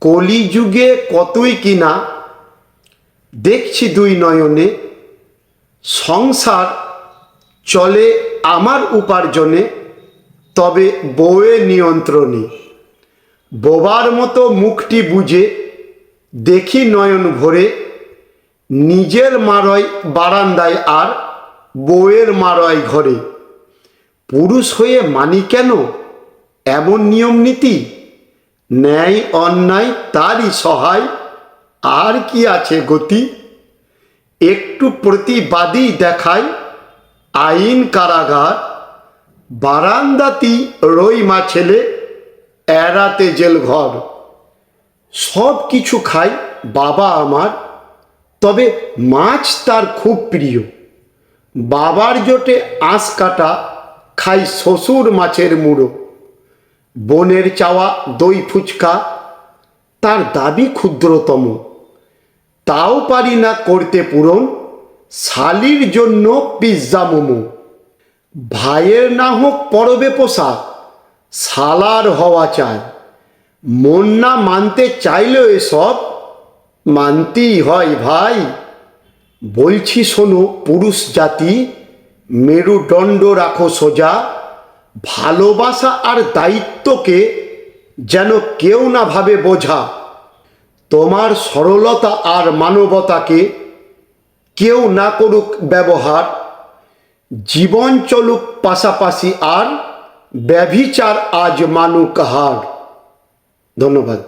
কলিযুগে কতই কিনা দেখছি দুই নয়নে, সংসার চলে আমার উপার্জনে, তবে বউয়ের নিয়ন্ত্রণে। বোবার মতো মুখটি বুঝে, দেখি নয়ন ভরে, নিজের মারয় বারান্দায় আর বউয়ের মারয় ঘরে। পুরুষ হয়ে মানি কেন? এমন নিয়ম নীতি? ন্যায়, অন্যায়, তারই সহায়, আর কি আছে গতি? একটু প্রতিবাদী দেখায় আইন কারাগার বারান্দাতি রই মা ছেলে, এড়াতে জেল ঘর। সব কিছু খায় বাবা আমার, তবে মাছ তার খুব প্রিয়। বাবার জোটে আঁশ কাটা খাই শ্বশুর মাছের মুড়ো। বোনের চাওয়া দই ফুচকা, তার দাবি ক্ষুদ্রতম। তাও পারি না করতে পূরণ, শালির জন্য পিৎজা মোমো। ভাইয়ের না হোক পরবে পোশাক, শালার হওয়া চায় মন না মানতে চাইলেও এসব মানতেই হয় ভাই। বলছি শোনো, পুরুষ জাতি, মেরুদণ্ড রাখো সোজা। ভালোবাসা আর দায়িত্বকে যেন কেউ না ভাবে বোঝা, তোমার সরলতা আর মানবতাকে কেউ না করুক ব্যবহার, জীবন চলুক পাশাপাশি আর ব্যভিচার আজ মানুক হার। ধন্যবাদ।